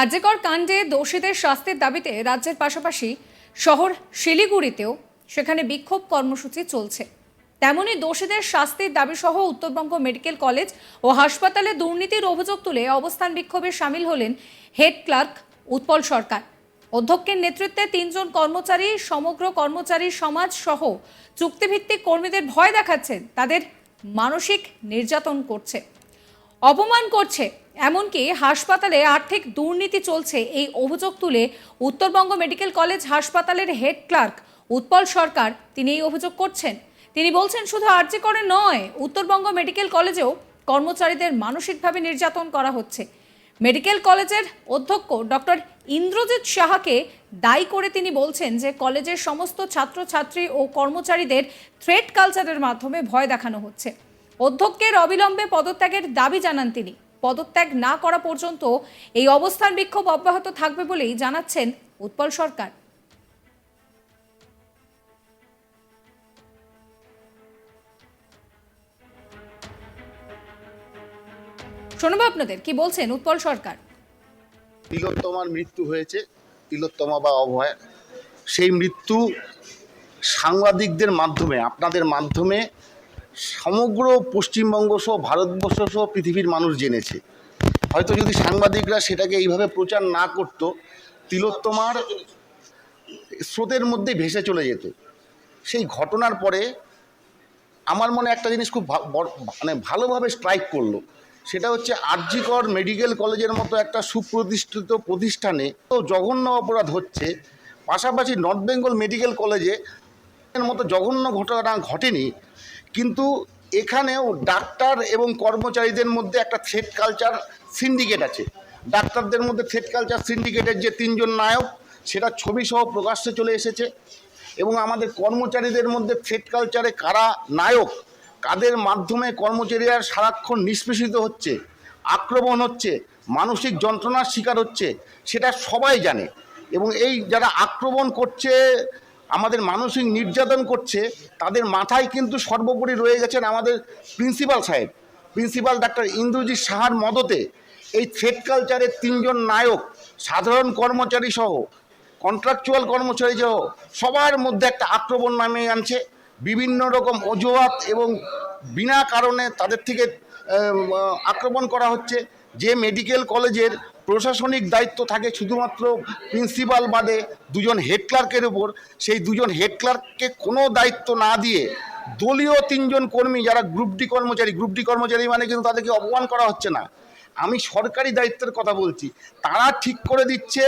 আর্যেকর কাণ্ডে দোষীদের শাস্তির দাবিতে রাজ্যের পাশাপাশি শহর শিলিগুড়িতেও সেখানে বিক্ষোভ কর্মসূচি চলছে। তেমনি দোষীদের শাস্তির দাবি সহ উত্তরবঙ্গ মেডিকেল কলেজ ও হাসপাতালে দুর্নীতির অভিযোগ তুলে অবস্থান বিক্ষোভে সামিল হলেন হেড ক্লার্ক উৎপল সরকার। অধ্যক্ষের নেতৃত্বে তিনজন কর্মচারী, সমগ্র কর্মচারী সমাজ সহ চুক্তিভিত্তিক কর্মীদের ভয় দেখাচ্ছেন, তাদের মানসিক নির্যাতন করছে। অপমান করছে এমনকি হাসপাতালে আর্থিক দুর্নীতি চলছে এই অভিযোগ তুলে উত্তরবঙ্গ মেডিকেল কলেজ হাসপাতালের হেড ক্লার্ক উৎপল সরকার তিনি এই অভিযোগ করছেন। তিনি বলছেন, শুধু আর্জি করে নয়, উত্তরবঙ্গ মেডিকেল কলেজেও কর্মচারীদের মানসিকভাবে নির্যাতন করা হচ্ছে। মেডিকেল কলেজের অধ্যক্ষ ডক্টর ইন্দ্রজিৎ সাহাকে দায়ী করে তিনি বলছেন যে, কলেজের সমস্ত ছাত্রছাত্রী ও কর্মচারীদের থ্রেড কালচারের মাধ্যমে ভয় দেখানো হচ্ছে। অধ্যক্ষের অবিলম্বে পদত্যাগের দাবি জানান তিনি। পদত্যাগ না করা পর্যন্ত এই অবস্থান বিক্ষোভ অব্যাহত থাকবে বলেই জানাচ্ছেন উৎপল সরকার। শোনাবো আপনাদের, কি বলছেন উৎপল সরকার? তিলোত্তমার মৃত্যু হয়েছে, তিলোত্তমা বা অভয়, সেই মৃত্যু সাংবাদিকদের মাধ্যমে, আপনাদের মাধ্যমে সমগ্র পশ্চিমবঙ্গ সহ ভারতবর্ষ সহ পৃথিবীর মানুষ জেনেছে। হয়তো যদি সাংবাদিকরা সেটাকে এইভাবে প্রচার না করত, তিলোত্তমার স্রোতের মধ্যে ভেসে চলে যেত। সেই ঘটনার পরে আমার মনে একটা জিনিস খুব মানে ভালোভাবে স্ট্রাইক করল। সেটা হচ্ছে আরজিকর মেডিকেল কলেজের মতো একটা সুপ্রতিষ্ঠিত প্রতিষ্ঠানে তো জঘন্য অপরাধ হচ্ছে। পাশাপাশি নর্থ বেঙ্গল মেডিকেল কলেজে মতো জঘন্য ঘটনা ঘটেনি। কিন্তু এখানেও ডাক্তার এবং কর্মচারীদের মধ্যে একটা থ্রেড কালচার সিন্ডিকেট আছে। ডাক্তারদের মধ্যে থ্রেড কালচার সিন্ডিকেটের যে তিনজন নায়ক, সেটা ছবি সহ প্রকাশ্যে চলে এসেছে এবং আমাদের কর্মচারীদের মধ্যে থ্রেড কালচারে কারা নায়ক, কাদের মাধ্যমে কর্মচারীরা সারাক্ষণ নিষ্পেষিত হচ্ছে, আক্রমণ হচ্ছে, মানসিক যন্ত্রণার শিকার হচ্ছে, সেটা সবাই জানে। এবং এই যারা আক্রমণ করছে আমাদের মানসিক নির্যাতন করছে, তাদের মাথায় কিন্তু সর্বোপরি রয়ে গেছেন আমাদের প্রিন্সিপাল সাহেব। প্রিন্সিপাল ডাক্তার ইন্দ্রজিৎ সাহার মদতে এই থ্রেড কালচারের তিনজন নায়ক, সাধারণ কর্মচারী সহ কন্ট্রাকচুয়াল কর্মচারী সহ, সবার মধ্যে একটা আক্রমণ নামে আনছে। বিভিন্ন রকম অজুহাত এবং বিনা কারণে তাদের থেকে আক্রমণ করা হচ্ছে। যে মেডিকেল কলেজের প্রশাসনিক দায়িত্ব থাকে শুধুমাত্র প্রিন্সিপাল বাদে দুজন হেড ক্লার্কের উপর। সেই দুজন হেড ক্লার্ককে কোনো দায়িত্ব না দিয়ে দলীয় তিনজন কর্মী যারা গ্রুপ ডি কর্মচারী গ্রুপ ডি কর্মচারী মানে কিন্তু তাদেরকে অপমান করা হচ্ছে না। আমি সরকারি দায়িত্বের কথা বলছি। তারা ঠিক করে দিচ্ছে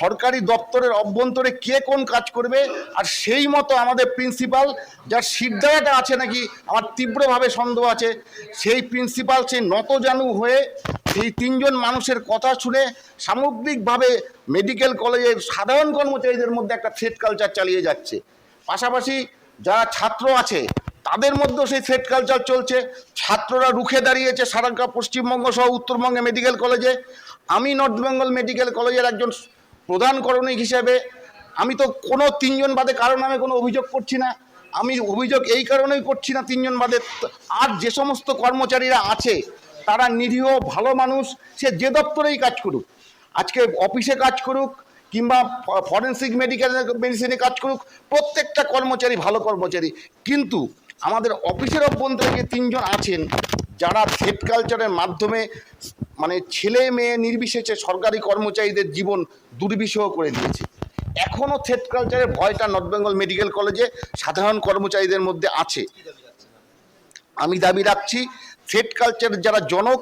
সরকারি দপ্তরের অভ্যন্তরে কে কোন কাজ করবে, আর সেই মতো আমাদের প্রিন্সিপাল যার সিদ্ধায়টা আছে নাকি, আমার তীব্রভাবে সন্দেহ আছে, সেই প্রিন্সিপাল সেই নতজানু হয়ে সেই তিনজন মানুষের কথা শুনে সামগ্রিকভাবে মেডিকেল কলেজের সাধারণ কর্মচারীদের মধ্যে একটা থ্রেট কালচার চালিয়ে যাচ্ছে। পাশাপাশি যারা ছাত্র আছে, তাদের মধ্যেও সেই থ্রেট কালচার চলছে। ছাত্ররা রুখে দাঁড়িয়েছে সারা পশ্চিমবঙ্গ সহ উত্তরবঙ্গে মেডিকেল কলেজে আমি নর্থ বেঙ্গল মেডিকেল কলেজের একজন প্রধান করণিক হিসেবে, আমি তো কোনো তিনজন বাদে কারও নামে কোনো অভিযোগ করছি না। আমি অভিযোগ এই কারণেই করছি না তিনজন বাদে। আর যে সমস্ত কর্মচারীরা আছে তারা নিরীহ, ভালো মানুষ, সে যে দপ্তরেই কাজ করুক। আজকে অফিসে কাজ করুক, কিংবা ফরেন্সিক মেডিকেল মেডিসিনে কাজ করুক, প্রত্যেকটা কর্মচারী ভালো কর্মচারী। কিন্তু আমাদের অফিসের অভ্যন্তরে যে তিনজন আছেন, যারা থ্রেড কালচারের মাধ্যমে মানে ছেলে মেয়ে নির্বিশেষে সরকারি কর্মচারীদের জীবন দুর্বিষহ করে দিয়েছে। এখনও থ্রেড কালচারের ভয়টা নর্থ বেঙ্গল মেডিকেল কলেজে সাধারণ কর্মচারীদের মধ্যে আছে। আমি দাবি রাখছি থ্রেড কালচার যারা জনক,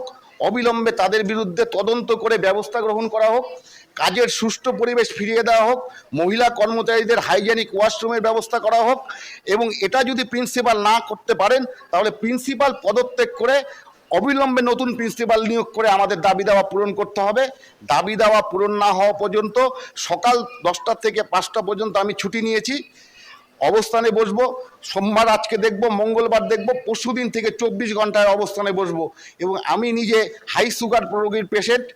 অবিলম্বে তাদের বিরুদ্ধে তদন্ত করে ব্যবস্থা গ্রহণ করা হোক, কাজের সুষ্ঠু পরিবেশ ফিরিয়ে দেওয়া হোক, মহিলা কর্মচারীদের হাইজেনিক ওয়াশরুমের ব্যবস্থা করা হোক এবং এটা যদি প্রিন্সিপাল না করতে পারেন, তাহলে প্রিন্সিপাল পদত্যাগ করে অবিলম্বে নতুন প্রিন্সিপাল নিয়োগ করে আমাদের দাবি দাওয়া পূরণ করতে হবে। দাবি দাওয়া পূরণ না হওয়া পর্যন্ত সকাল দশটা থেকে পাঁচটা পর্যন্ত আমি ছুটি নিয়েছি। অবস্থানে বসবো, সোমবার আজকে দেখব, মঙ্গলবার দেখব পরশুদিন থেকে চব্বিশ ঘন্টায় অবস্থানে বসবো। এবং আমি নিজে হাই সুগার রোগীর পেশেন্ট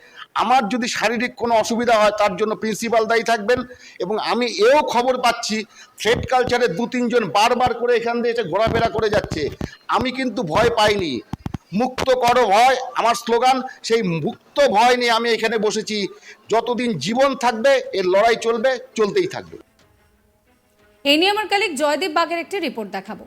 আমার যদি শারীরিক কোনো অসুবিধা হয় তার জন্য প্রিন্সিপাল দায়ী থাকবেন এবং আমি এও খবর পাচ্ছি থ্রেড কালচারে দু, তিনজন বারবার করে এখান দিয়ে এসে ঘোরাফেরা করে যাচ্ছে। আমি কিন্তু ভয় পাইনি। মুক্ত করো ভয়, আমার স্লোগান, সেই মুক্ত ভয় নিয়ে আমি এখানে বসেছি। যতদিন জীবন থাকবে, এর লড়াই চলবে, চলতেই থাকবে। এই নিয়ে আমার কালিক জয়দীপ বাগের একটি রিপোর্ট দেখাবো।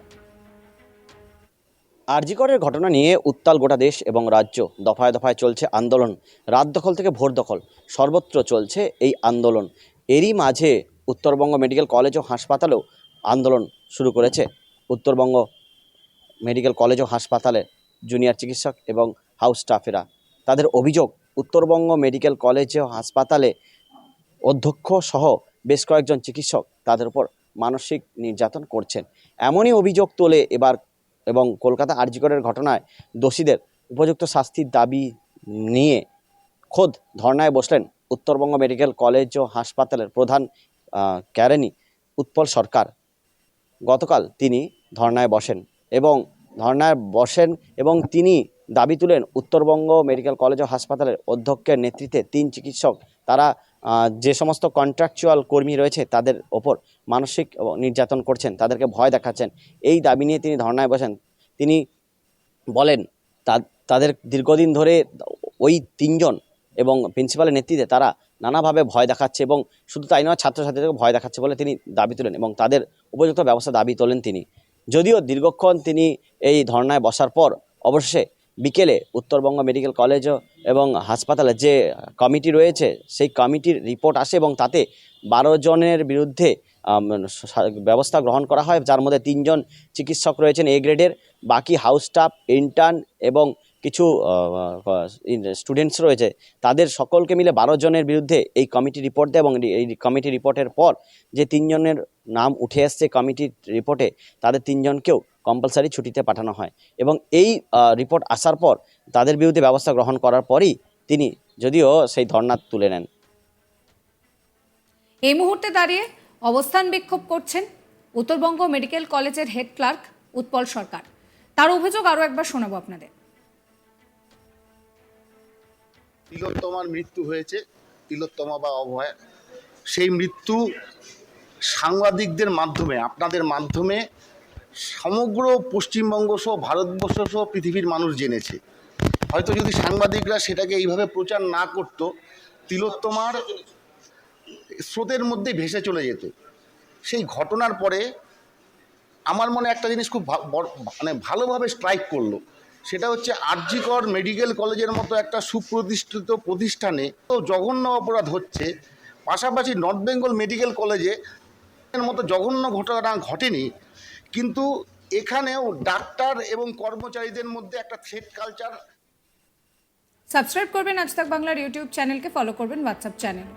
আরজিকরের ঘটনা নিয়ে উত্তাল গোটা দেশ এবং রাজ্য দফায় দফায় চলছে আন্দোলন। রাত দখল থেকে ভোর দখল। সর্বত্র চলছে এই আন্দোলন। এরই মাঝে উত্তরবঙ্গ মেডিকেল কলেজ ও হাসপাতালেও আন্দোলন শুরু করেছে। উত্তরবঙ্গ মেডিকেল কলেজ ও হাসপাতালে জুনিয়র চিকিৎসক এবং হাউস স্টাফেরা। তাদের অভিযোগ, উত্তরবঙ্গ মেডিকেল কলেজ ও হাসপাতালে অধ্যক্ষ সহ বেশ কয়েকজন চিকিৎসক তাদের উপর মানসিক নির্যাতন করছেন। এমনই অভিযোগ তোলে এবার এবং কলকাতা আরজিকরের ঘটনায় দোষীদের উপযুক্ত শাস্তির দাবি নিয়ে খোদ ধর্নায় বসলেন উত্তরবঙ্গ মেডিকেল কলেজ ও হাসপাতালের প্রধান ক্যারেনি উৎপল সরকার। গতকাল তিনি ধর্নায় বসেন এবং ধর্নায় বসেন এবং তিনি দাবি তুলেন উত্তরবঙ্গ মেডিকেল কলেজ ও হাসপাতালের অধ্যক্ষের নেতৃত্বে তিন চিকিৎসক তারা যে সমস্ত কন্ট্রাকচুয়াল কর্মী রয়েছে তাদের ওপর মানসিক নির্যাতন করছেন, তাদেরকে ভয় দেখাচ্ছেন, এই দাবি নিয়ে তিনি ধর্নায় বসেন। তিনি বলেন তাদের দীর্ঘদিন ধরে ওই তিনজন এবং প্রিন্সিপালের নেতৃত্বে তারা নানাভাবে ভয় দেখাচ্ছে এবং শুধু তাই নয় ছাত্রছাত্রীদেরকে ভয় দেখাচ্ছে বলে তিনি দাবি তোলেন এবং তাদের উপযুক্ত ব্যবস্থা দাবি তোলেন তিনি। যদিও দীর্ঘক্ষণ তিনি এই ধর্নায় বসার পর অবশেষে বিকেলে উত্তরবঙ্গ মেডিকেল কলেজ এবং হাসপাতালে যে কমিটি রয়েছে, সেই কমিটির রিপোর্ট আসে এবং তাতে বারো জনের বিরুদ্ধে ব্যবস্থা গ্রহণ করা হয়। যার মধ্যে তিনজন চিকিৎসক রয়েছেন এ গ্রেডের বাকি হাউস স্টাফ ইন্টার্ন এবং কিছু স্টুডেন্টস রয়েছে। তাদের সকলকে মিলে বারো জনের বিরুদ্ধে এই কমিটি রিপোর্ট দেয় এবং এই কমিটি রিপোর্টের পর যে তিনজনের নাম উঠে আসছে কমিটির রিপোর্টে, তাদের তিনজনকেও কম্পালসারি ছুটিতে পাঠানো হয়। এবং এই রিপোর্ট আসার পর তাদের বিরুদ্ধে ব্যবস্থা গ্রহণ করার পরই তিনি যদিও সেই ধর্ণা তুলে নেন। এই মুহূর্তে দাঁড়িয়ে অবস্থান বিক্ষোভ করছেন উত্তরবঙ্গ মেডিকেল কলেজের হেড ক্লার্ক উৎপল সরকার। তার অভিযোগ আরও একবার শোনাবো আপনাদের। তিলোত্তমার মৃত্যু হয়েছে তিলোত্তমা বা অভয়। সেই মৃত্যু সাংবাদিকদের মাধ্যমে আপনাদের মাধ্যমে সমগ্র পশ্চিমবঙ্গ সহ ভারতবর্ষ সহ পৃথিবীর মানুষ জেনেছে। হয়তো যদি সাংবাদিকরা সেটাকে এইভাবে প্রচার না করত, তিলোত্তমার স্রোতের মধ্যে ভেসে চলে যেত। সেই ঘটনার পরে আমার মনে একটা জিনিস খুব মানে ভালোভাবে স্ট্রাইক করল। সেটা হচ্ছে আরজিকর মেডিকেল কলেজের মতো একটা সুপ্রতিষ্ঠিত প্রতিষ্ঠানে তো জঘন্য অপরাধ হচ্ছে। পাশাপাশি নর্থ বেঙ্গল মেডিকেল কলেজে মতো জঘন্য ঘটনা ঘটেনি। কিন্তু এখানেও ডাক্তার এবং কর্মচারীদের মধ্যে একটা থ্রেট কালচার সাবস্ক্রাইব করবেন আজ তাক বাংলার ইউটিউব চ্যানেলকে ফলো করবেন হোয়াটসঅ্যাপ চ্যানেল।